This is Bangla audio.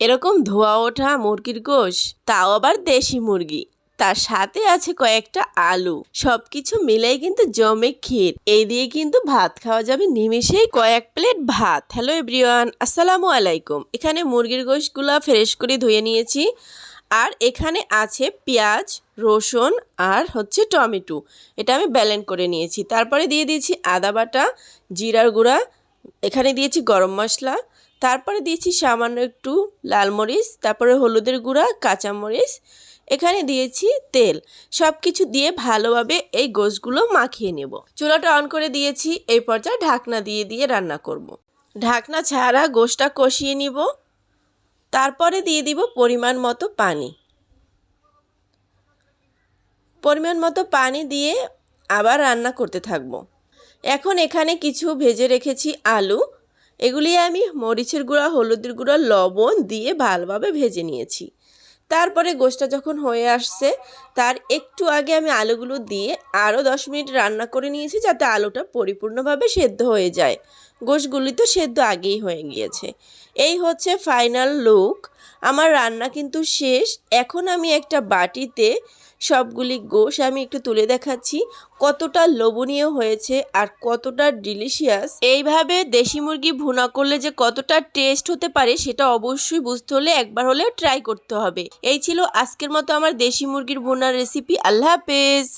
এরকম ধোয়া ওঠা মুরগির গোশ, তাও আবার দেশি মুরগি। তার সাথে আছে কয়েকটা আলু। সবকিছু মিলেই কিন্তু জমে ক্ষীর। এই দিয়ে কিন্তু ভাত খাওয়া যাবে নিমিশেই কয়েক প্লেট ভাত। হ্যালো এভরিওয়ান, আসসালামু আলাইকুম। এখানে মুরগির গোশগুলা ফ্রেশ করে ধুয়ে নিয়েছি। আর এখানে আছে পেঁয়াজ, রসুন আর হচ্ছে টমেটো। এটা আমি ব্যালেন্ড করে নিয়েছি। তারপরে দিয়ে দিয়েছি আদা বাটা, জিরার গুঁড়া। এখানে দিয়েছি গরম মশলা। তারপরে দিয়েছি সামান্য একটু লাল মরিচ, তারপরে হলুদের গুঁড়া কাঁচামরিচ এখানে দিয়েছি তেল। সব কিছু দিয়ে ভালোভাবে এই গোশগুলো মাখিয়ে নেব। চুলাটা অন করে দিয়েছি, এই পর্যায়ে ঢাকনা দিয়ে দিয়ে রান্না করব। ঢাকনা ছাড়া গোশটা কষিয়ে নিব। তারপরে দিয়ে দিব পরিমাণ মতো পানি। পরিমাণ মতো পানি দিয়ে আবার রান্না করতে থাকব। এখন এখানে কিছু ভেজে রেখেছি আলু। এগুলি আমি মরিচের গুঁড়া, হলুদের গুঁড়া, লবণ দিয়ে ভালোভাবে ভেজে নিয়েছি। তারপরে গোশটা যখন হয়ে আসছে, তার একটু আগে আমি আলুগুলো দিয়ে আরও দশ মিনিট রান্না করে নিয়েছি যাতে আলুটা পরিপূর্ণভাবে সেদ্ধ হয়ে যায়। গোশগুলি তো সেদ্ধ আগেই হয়ে গিয়েছে। এই হচ্ছে ফাইনাল লুক। আমার রান্না কিন্তু শেষ। এখন আমি একটা বাটিতে সবগুলি গোশ আমি একটু তুলে দেখাচ্ছি, কতটা লোভনীয় হয়েছে আর কতটা ডিলিশিয়াস এইভাবে দেশি মুরগি ভুনা করলে যে কতটা টেস্ট হতে পারে সেটা অবশ্যই বুঝতে হলে একবার হলেও ট্রাই করতে হবে। এই ছিল আজকের মতো আমার দেশি মুরগির ভুনার রেসিপি আল্লাহ হাফেজ।